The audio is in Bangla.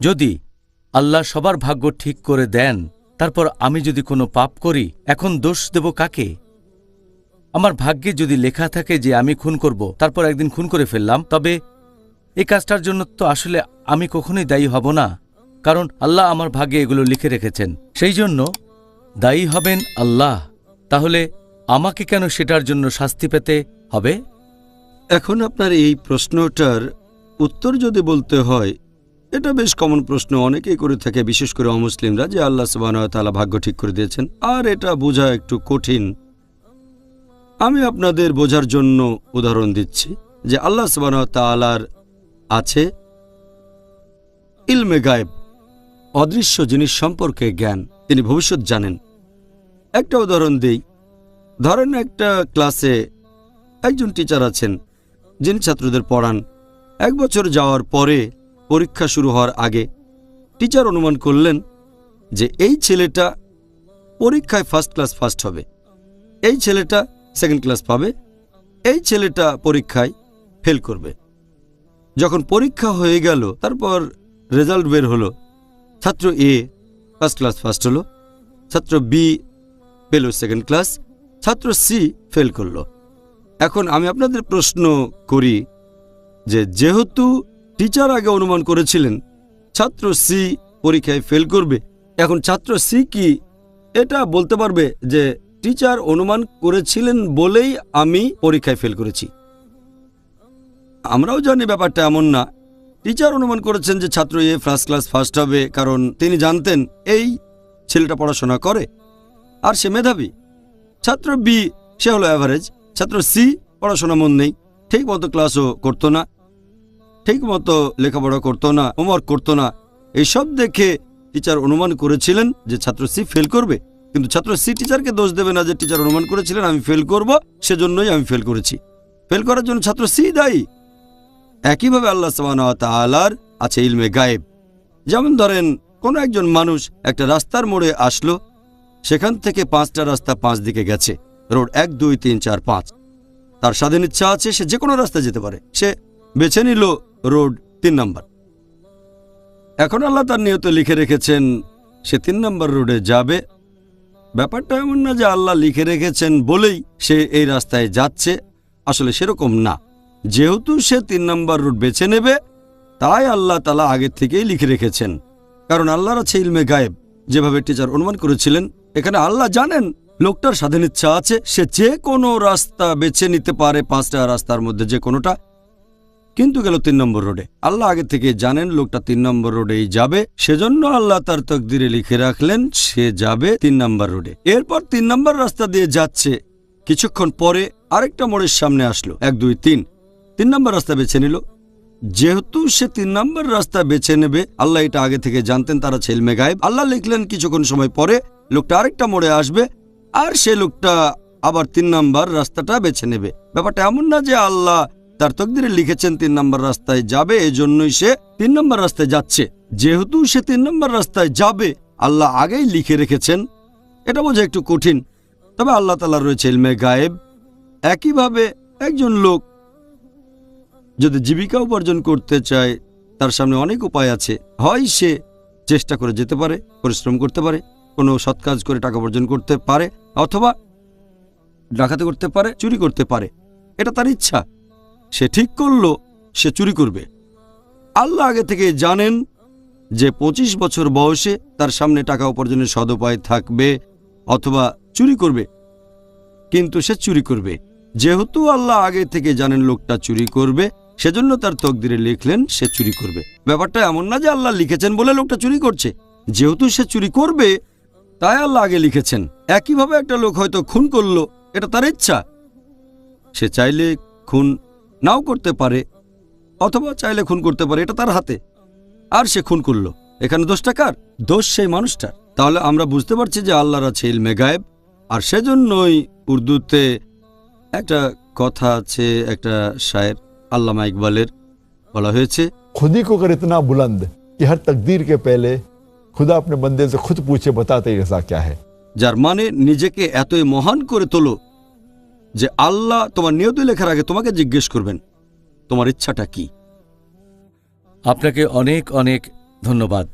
যদি আল্লাহ সবার ভাগ্য ঠিক করে দেন, তারপর আমি যদি কোনো পাপ করি, এখন দোষ দেব কাকে? আমার ভাগ্যে যদি লেখা থাকে যে আমি খুন করব, তারপর একদিন খুন করে ফেললাম, তবে এই কাজটার জন্য তো আসলে আমি কখনোই দায়ী হব না, কারণ আল্লাহ আমার ভাগ্যে এগুলো লিখে রেখেছেন। সেই জন্য দায়ী হবেন আল্লাহ। তাহলে আমাকে কেন সেটার জন্য শাস্তি পেতে হবে? এখন আপনার এই প্রশ্নটার উত্তর যদি বলতে হয় এটা বেশ কমন প্রশ্ন। অনেকেই করে থাকে, বিশেষ করে অমুসলিমরা, যে আল্লাহ সুবাহতালা ভাগ্য ঠিক করে দিয়েছেন। আর এটা বোঝা একটু কঠিন। আমি আপনাদের বোঝার জন্য উদাহরণ দিচ্ছি, যে আল্লাহ সুবাহতালার আছে ইলমে গায়েব, অদৃশ্য জিনিস সম্পর্কে জ্ঞান। তিনি ভবিষ্যৎ জানেন। একটা উদাহরণ দিই। ধরেন একটা ক্লাসে একজন টিচার আছেন, যিনি ছাত্রদের পড়ান। এক বছর যাওয়ার পরে পরীক্ষা শুরু হওয়ার আগে টিচার অনুমান করলেন যে এই ছেলেটা পরীক্ষায় ফার্স্ট ক্লাস ফার্স্ট হবে। এই ছেলেটা সেকেন্ড ক্লাস পাবে। এই ছেলেটা পরীক্ষায় ফেল করবে। যখন পরীক্ষা হয়ে গেল, তারপর রেজাল্ট বের হলো। ছাত্র এ ফার্স্ট ক্লাস ফার্স্ট হলো। ছাত্র বি পেল সেকেন্ড ক্লাস ছাত্র সি ফেল করল। এখন আমি আপনাদের প্রশ্ন করি যে যেহেতু টিচার আগে অনুমান করেছিলেন, ছাত্র সি পরীক্ষায় ফেল করবে। এখন ছাত্র সি কি? এটা বলতে পারবে যে, টিচার অনুমান করেছিলেন বলেই আমি পরীক্ষায় ফেল করেছি। আমরাও জানি ব্যাপারটা এমন না। টিচার অনুমান করেছেন যে, ছাত্র এ ফার্স্ট ক্লাস ফার্স্ট হবে, কারণ তিনি জানতেন এই ছেলেটা পড়াশোনা করে, আর সে মেধাবী। ছাত্র বি সে হলো অ্যাভারেজ ছাত্র সি পড়াশোনা মন নেই। ঠিক মতো ক্লাসও করতো না। ঠিক মতো লেখাপড়া করতো না হোমওয়ার্ক করতো না। এইসব দেখে টিচার অনুমান করেছিলেন যে ছাত্র সি ফেল করবে। কিন্তু ছাত্র সি টিচারকে দোষ দেবে না যে টিচার অনুমান করেছিলেন, আমি ফেল করব, সেজন্যই আমি ফেল করেছি। ফেল করার জন্য ছাত্র সি দায়ী। একইভাবে আল্লাহ তালার আছে ইলমে গায়েব। যেমন ধরেন, কোনো একজন মানুষ একটা রাস্তার মোড়ে আসলো, সেখান থেকে পাঁচটা রাস্তা পাঁচ দিকে গেছে, রোড এক, দুই, তিন, চার, পাঁচ। তার স্বাধীন ইচ্ছা আছে, সে যে কোনো রাস্তায় যেতে পারে। সে বেছে নিল রোড তিন নম্বর। এখন আল্লাহ তার নিয়ত লিখে রেখেছেন, সে তিন নম্বর রোডে যাবে। ব্যাপারটা এমন না যে আল্লাহ লিখে রেখেছেন বলেই সে এই রাস্তায় যাচ্ছে। আসলে সেরকম না। যেহেতু সে তিন নম্বর রুট বেছে নেবে, তাই আল্লাহ তালা আগে থেকেই লিখে রেখেছেন। কারণ আল্লাহর আছে ইলমে গায়েব, যেভাবে টিচার অনুমান করেছিলেন, এখানে আল্লাহ জানেন লোকটার স্বাধীন ইচ্ছা আছে, সে যে কোনো রাস্তা বেছে নিতে পারে, পাঁচটা রাস্তার মধ্যে যে কোনোটা। কিন্তু গেল তিন নম্বর রোডে। আল্লাহ আগে থেকে জানেন লোকটা তিন নম্বর রোডেই যাবে। সেজন্য আল্লাহ তার তকদিরে লিখে রাখলেন, সে যাবে তিন নম্বর রোডে। এরপর তিন নম্বর রাস্তা দিয়ে যাচ্ছে। কিছুক্ষণ পরে আরেকটা মোড়ের সামনে আসলো, এক, দুই, তিন। তিন নম্বর রাস্তা বেছে নিল। যেহেতু সে তিন নম্বর রাস্তা বেছে নেবে, আল্লাহ এটা আগে থেকে জানতেন, তারা ছেলমে গায়েব। আল্লাহ লিখলেন, কিছুক্ষণ সময় পরে লোকটা আরেকটা মোড়ে আসবে, আর সে লোকটা আবার তিন নম্বর রাস্তাটা বেছে নেবে। ব্যাপারটা এমন না যে আল্লাহ তার তকদিরে লিখেছেন তিন নম্বর রাস্তায় যাবে, এজন্যই সে তিন নম্বর রাস্তায় যাচ্ছে। যেহেতু সে তিন নম্বর রাস্তায় যাবে, আল্লাহ আগেই লিখে রেখেছেন। এটা বোঝা একটু কঠিন। তবে আল্লাহ তালা রয়েছে ইলমে গায়েব। একইভাবে একজন লোক যদি জীবিকা উপার্জন করতে চায়, তার সামনে অনেক উপায় আছে। হয় সে চেষ্টা করে যেতে পারে, পরিশ্রম করতে পারে, কোনো সৎ কাজ করে টাকা উপার্জন করতে পারে, অথবা ডাকাতি করতে পারে, চুরি করতে পারে। এটা তার ইচ্ছা। সে ঠিক করল, সে চুরি করবে। আল্লাহ আগে থেকে জানেন যে ২৫ বছর বয়সে তার সামনে টাকা উপার্জনের সদুপায় থাকবে অথবা চুরি করবে। কিন্তু সে চুরি করবে। যেহেতু আল্লাহ আগে থেকে জানেন লোকটা চুরি করবে, সেজন্য তার তকদিরে লিখলেন সে চুরি করবে। ব্যাপারটা এমন না যে আল্লাহ লিখেছেন বলে লোকটা চুরি করছে। যেহেতু সে চুরি করবে, তাই আল্লাহ আগে লিখেছেন। একইভাবে একটা লোক হয়তো খুন করল, এটা তার ইচ্ছা। সে চাইলে খুন নাও করতে পারে অথবা চাইলে খুন করতে পারে এটা তার হাতে। আর সে খুন করল। এখানে দোষটা কার? দোষ সেই মানুষটার। তাহলে আমরা বুঝতে পারছি যে আল্লাহর আছে ইলমে গায়েব আর সেজন্যই উর্দুতে একটা কথা আছে একটা শায়ের আল্লামা ইকবালের বলা হয়েছে খুদি কো করে ইতনা বুলন্দ কি হর তকদির কে পেলে খুদা আপনি বন্দে খুদ পুছে বতাতে ক্যা যার মানে নিজেকে এতই মহান করে তোলো যে আল্লাহ তোমার নিয়ত লেখার আগে তোমাকে জিজ্ঞেস করবেন, তোমার ইচ্ছাটা কি? আপনাকে অনেক অনেক ধন্যবাদ।